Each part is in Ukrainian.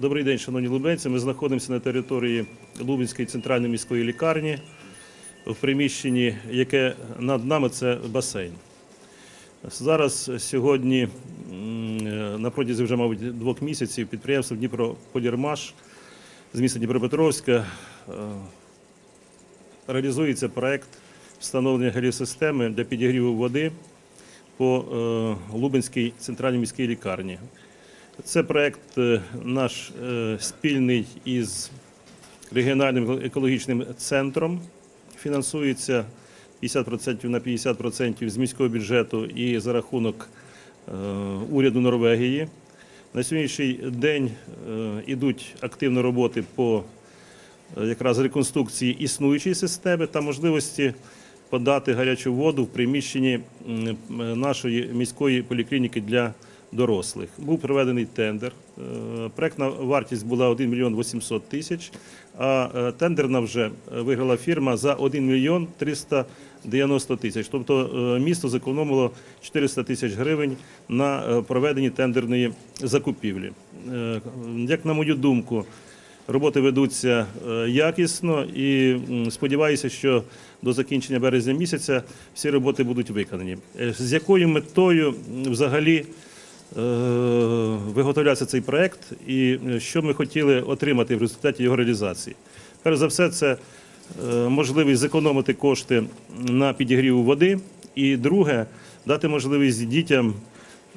Добрий день, шановні лубенці. Ми знаходимося на території Лубенської центральної міської лікарні в приміщенні, яке над нами це басейн. Зараз сьогодні, е, на протязі вже, мабуть, двох місяців підприємство Дніпрополірмаш з міста Дніпропетровська е, реалізується проект встановлення геліосистеми для підігріву води по е, Лубенській центральній міській лікарні. Це проект е, наш е, спільний із регіональним екологічним центром. Фінансується 50% на 50% з міського бюджету і за рахунок е, уряду Норвегії. На сьогоднішній день йдуть активні роботи по якраз реконструкції існуючої системи та можливості подати гарячу воду в приміщенні нашої міської поліклініки для дорослих. Був проведений тендер. Е, Проектна вартість була 1 мільйон 800 тисяч, а е, тендерна вже виграла фірма за 1 мільйон 390 тисяч. Тобто е, місто зекономило 400 тисяч гривень на проведенні тендерної закупівлі. Як на мою думку, Роботи ведуться якісно і сподіваюся, що до закінчення березня місяця всі роботи будуть виконані. З якою метою взагалі виготовлявся цей проект і е, що ми хотіли отримати в результаті його реалізації? Перш за все, це е, можливість зекономити кошти на підігріву води. І друге, дати можливість дітям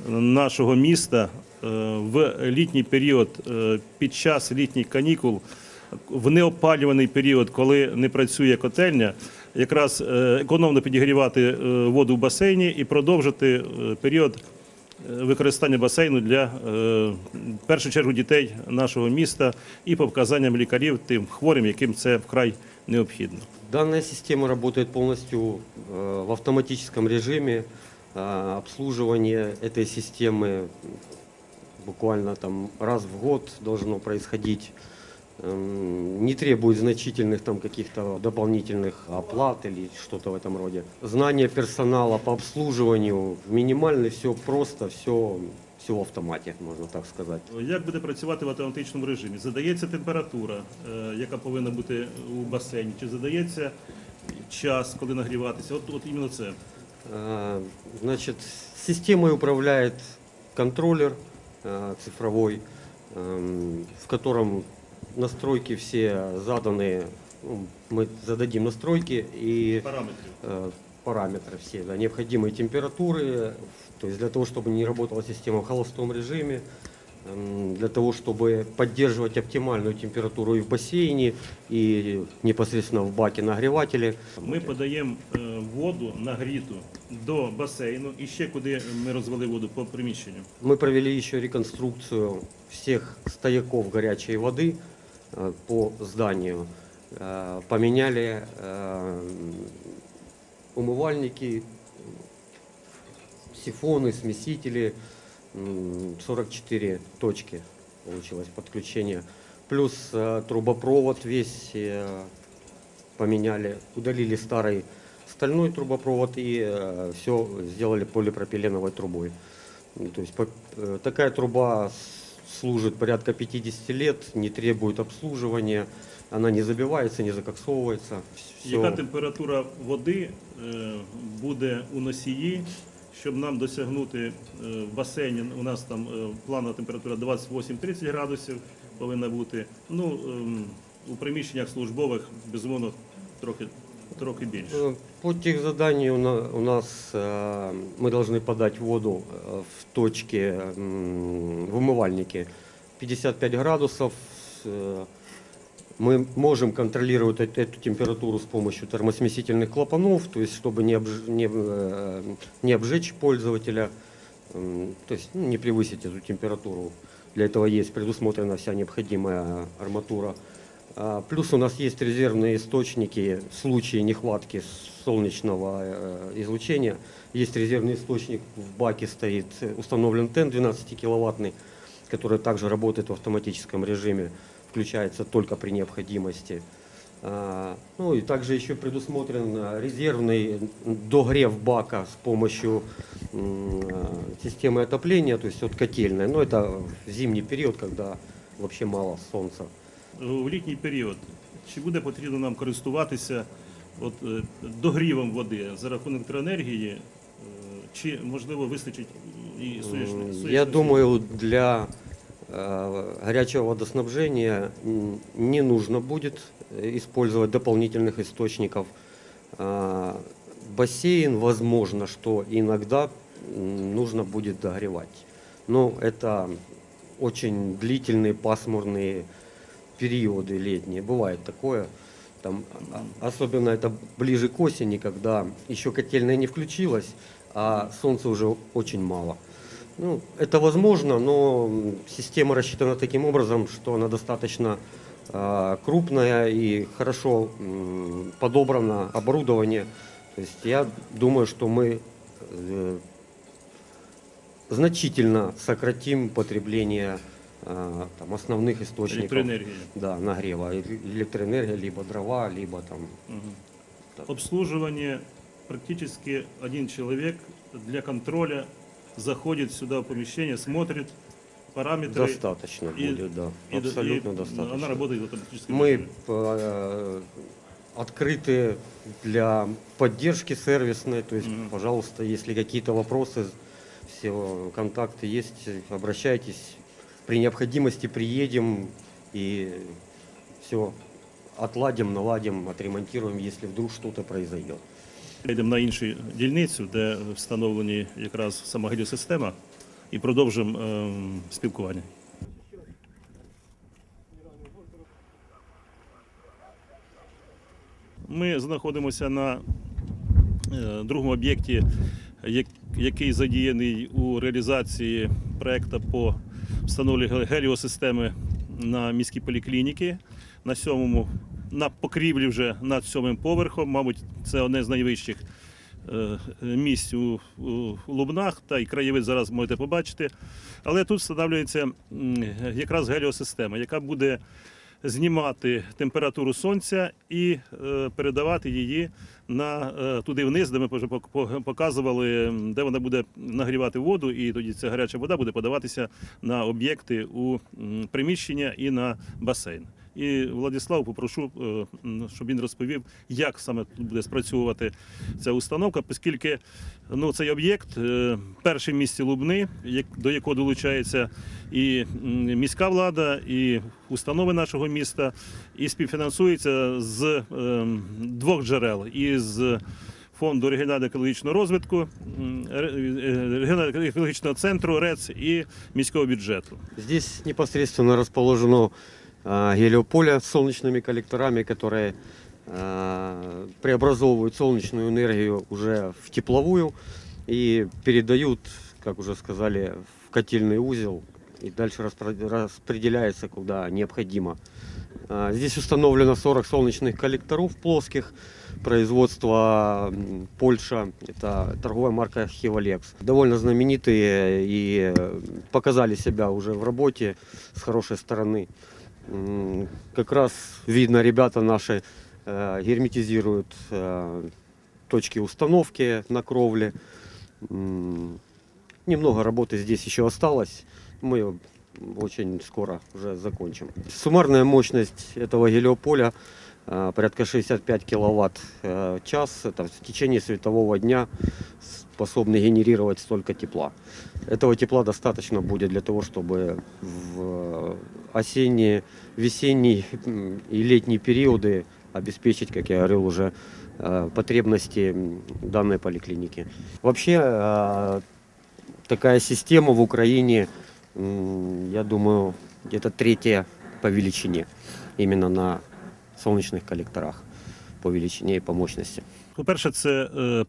нашого міста е, в літній період, е, під час літніх канікул, в неопалюваний період, коли не працює котельня, якраз е, економно підігрівати е, воду в басейні і продовжити е, період е, використання басейну для е, в першу чергу дітей нашого міста і по показанням лікарів тим хворим, яким це вкрай необхідно. Данная система работает полностью э, в автоматическом режиме. А, Обслуживание этой системы буквально там раз в год должно происходить. Эм, Не требует значительных там каких-то дополнительных оплат или что-то в этом роде. Знание персонала по обслуживанию минимальное, все просто, все, все в автомате, можно так сказать. Як буде працювати в автоматичному режимі? Задається температура, е, яка повинна бути у басейні, чи задається час, коли нагріватися? От, от іменно це. А, Значит, системой управляет контроллер а, цифровой, эм, в котором настройки все заданы. ну, Мы зададим настройки и Параметрів. э, параметры все, да, необходимые температуры, то есть для того, чтобы не работала система в холостом режиме, эм, для того, чтобы поддерживать оптимальную температуру и в бассейне, и непосредственно в баке нагревателе. Ми подаємо е, воду нагріту до басейну і ще куди ми розвели воду по приміщенню. Мы провели еще реконструкцию всех стояков горячей воды э, По зданию. Э, Поменяли э, умывальники, сифоны, смесители. М, 44 точки получилось подключение. Плюс э, трубопровод весь поменяли, удалили старый стальной трубопровод и все сделали полипропиленовой трубой. То есть такая труба с- служит порядка 50 лет, не требует обслуживания, она не забивается, не закоксовывается. Яка температура води е, буде у носії, щоб нам досягнути е, в басейні? У нас там е, планова температура 28-30 градусів повинна бути. Ну, ем, у приміщеннях службових, безумовно, трохи, трохи більше. По техзаданию у на- у нас э, мы должны подать воду э, в точке, в умывальнике 55 градусов. Э, Мы можем контролировать эт- эту температуру с помощью термосмесительных клапанов, то есть чтобы не, обж- не, не обжечь пользователя, то есть ну, не превысить эту температуру. Для этого есть предусмотрена вся необходимая арматура. А, Плюс у нас есть резервные источники в случае нехватки солнечного э, излучения. Есть резервный источник в баке стоит, э, установлен ТЭН 12 киловаттный, который также работает в автоматическом режиме, включается только при необходимости. А, Ну и также еще предусмотрен а, резервный догрев бака с помощью системы отопления, то есть от котельной. Но это в зимний период, когда вообще мало солнца. У літній період чи буде потрібно нам користуватися от, е, догрівом води за рахунок електроенергії, е, чи можливо вистачить і М, сонячної? Я думаю, для э, горячего водоснабжения м, не нужно будет э, использовать дополнительных источников. А, Бассейн, возможно, что иногда м, нужно будет догревать. Но это очень длительные пасмурные периоды летние. Бывает такое. Там, а- особенно это ближе к осени, когда еще котельная не включилась, а солнца уже очень мало. Ну, это возможно, но система рассчитана таким образом, что она достаточно а, крупная и хорошо м, подобрано оборудование. То есть я думаю, что мы э, значительно сократим потребление там, основных источников електроенергії? да, нагрева. Электроэнергия, либо дрова, либо там Мгм. Обслуживание практически один человек для контроля заходит сюда в помещение, смотрит параметры. достаточно и- будет, да. и- Абсолютно и достаточно. Она работает в автоматическом Мы э, открыты для поддержки сервисной, то есть, Мгм. пожалуйста, если какие-то вопросы, все контакты есть, обращайтесь. При необходимости приедем и все отладим, наладим, отремонтируем, если вдруг что-то произойдет. Йдемо на іншу дільницю, де встановлені якраз сама геліосистема, і продовжимо ем, спілкування. Ми знаходимося на е, другому об'єкті, який задіяний у реалізації проекту по встановленню ге- геліосистеми на міській поліклініки. На сьомому, на покрівлі вже над сьомим поверхом, мабуть, це одне з найвищих е, місць у Лубнах, та й краєвид зараз можете побачити. Але тут встановлюється якраз геліосистема, яка буде знімати температуру сонця і е, передавати її на е, туди вниз, де ми показували, де вона буде нагрівати воду, і тоді ця гаряча вода буде подаватися на об'єкти у приміщення і на басейн. І Владислав попрошу, е, щоб він розповів, як саме тут буде спрацьовувати ця установка, оскільки ну, цей об'єкт е, перший в місті Лубни, до якого долучається і міська влада, і установи нашого міста, і співфінансується з ем, двох джерел із фонду регіонального екологічного розвитку, е, регіонального екологічного центру РЕЦ і міського бюджету. Здесь непосредственно расположено а, гелиополе с солнечными коллекторами, которые а, преобразовывают солнечную энергию уже в тепловую и передают, как уже сказали, в котельный узел и дальше распределяется куда необходимо. А, Здесь установлено 40 солнечных коллекторов плоских производства Польша. Это торговая марка Хивалекс. Довольно знаменитые и э, показали себя уже в работе с хорошей стороны. Как раз видно, ребята наши э, герметизируют э, точки установки на кровле. Немного работы здесь еще осталось. Мы очень скоро уже закончим. Суммарная мощность этого гелиополя э, порядка 65 киловатт час. Это в течение светового дня способны генерировать столько тепла. Этого тепла достаточно будет для того, чтобы в осенние, весенний м, и летние периоды обеспечить, как я говорил уже, э, потребности м, данной поликлиники. Вообще э, такая система в Украине, м, я думаю, где-то третья по величине именно на солнечных коллекторах по величине и по мощности. По-перше, це е,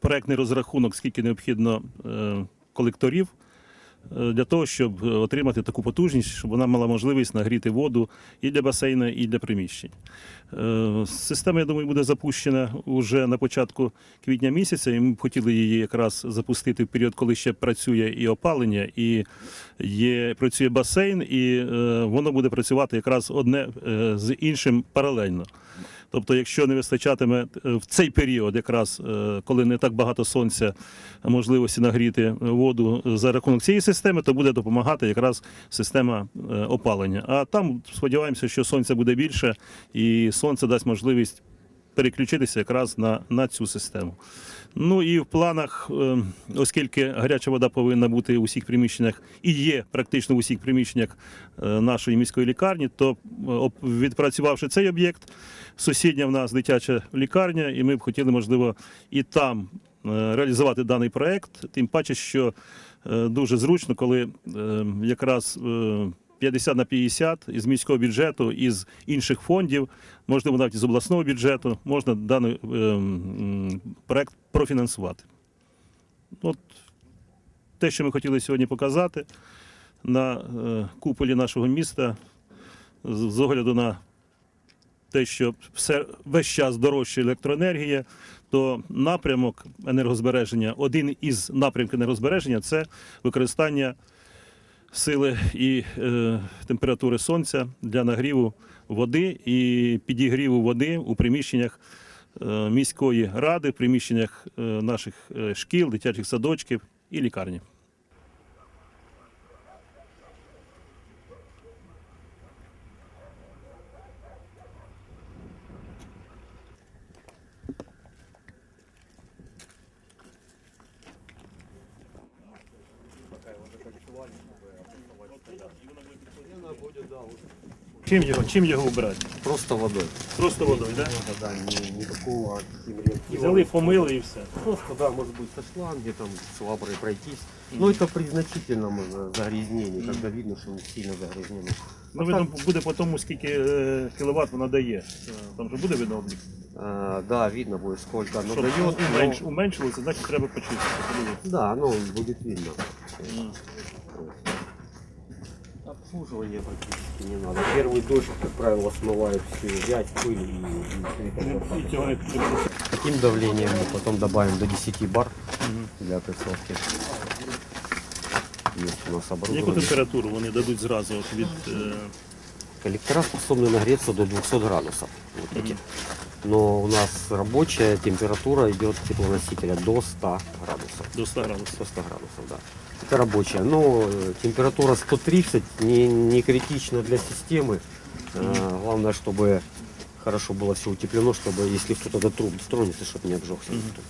проектний розрахунок, скільки необхідно е, колекторів е, для того, щоб е, отримати таку потужність, щоб вона мала можливість нагріти воду і для басейну, і для приміщень. Е, Система, я думаю, буде запущена вже на початку квітня місяця, і ми б хотіли її якраз запустити в період, коли ще працює і опалення, і є, працює басейн, і е, воно буде працювати якраз одне е, з іншим паралельно. Тобто, якщо не вистачатиме е, в цей період, якраз е, коли не так багато сонця, можливості нагріти воду за рахунок цієї системи, то буде допомагати якраз система е, опалення. А там сподіваємося, що сонця буде більше, і сонце дасть можливість переключитися якраз на, на цю систему. Ну і в планах, е, оскільки гаряча вода повинна бути у всіх приміщеннях і є практично в усіх приміщеннях е, нашої міської лікарні, то е, відпрацювавши цей об'єкт, сусідня в нас дитяча лікарня, і ми б хотіли, можливо, і там е, реалізувати даний проект. Тим паче, що дуже зручно, коли е, якраз 50 на 50 із міського бюджету, із інших фондів, можливо, навіть із обласного бюджету, можна даний е, проект профінансувати. От те, що ми хотіли сьогодні показати на е, куполі нашого міста, з з огляду на те, що все весь час дорожча електроенергія, то напрямок енергозбереження, один із напрямків енергозбереження це використання сили і е, температури сонця для нагріву води і підігріву води у приміщеннях е, міської ради, приміщеннях е, наших е, шкіл, дитячих садочків і лікарні. Чим його, чим його вбирати? Просто водой. Просто водою, так? Да, ни- никакого реактива. Взяли, помили і все. Просто, да, может быть, со шланги, там, шваброй пройтись. Но это при значительном э, загрязнении, когда видно, что он сильно загрязнен. Ну, видно, буде по тому, скільки е, кіловат вона дає. Е, Там же буде видно облік. А, да, видно будет, сколько оно Щоб дает. но- уменш, уменшилося, значить треба почистити. подивитися. Да, ну, будет видно. М. Обслуживание практически не надо. Первый дождь, как правило, смывает всю грязь, пыль и, и, Ну, І цього не потрібно. Таким давлением мы потом добавим до 10 бар для опрессовки. Есть у нас Яку оборудование. температуру вони дадуть зразу от від е, Коллектора способны нагреться до 200 градусов. Вот эти. Но у нас рабочая температура идет теплоносителя до 100 градусов. до 100 градусів? До 100 градусов, да. Это рабочая. Но э, температура 130 не, не критична для системы. Э, Главное, чтобы хорошо было все утеплено, чтобы если кто-то до труб стронется, чтобы не обжегся. никто.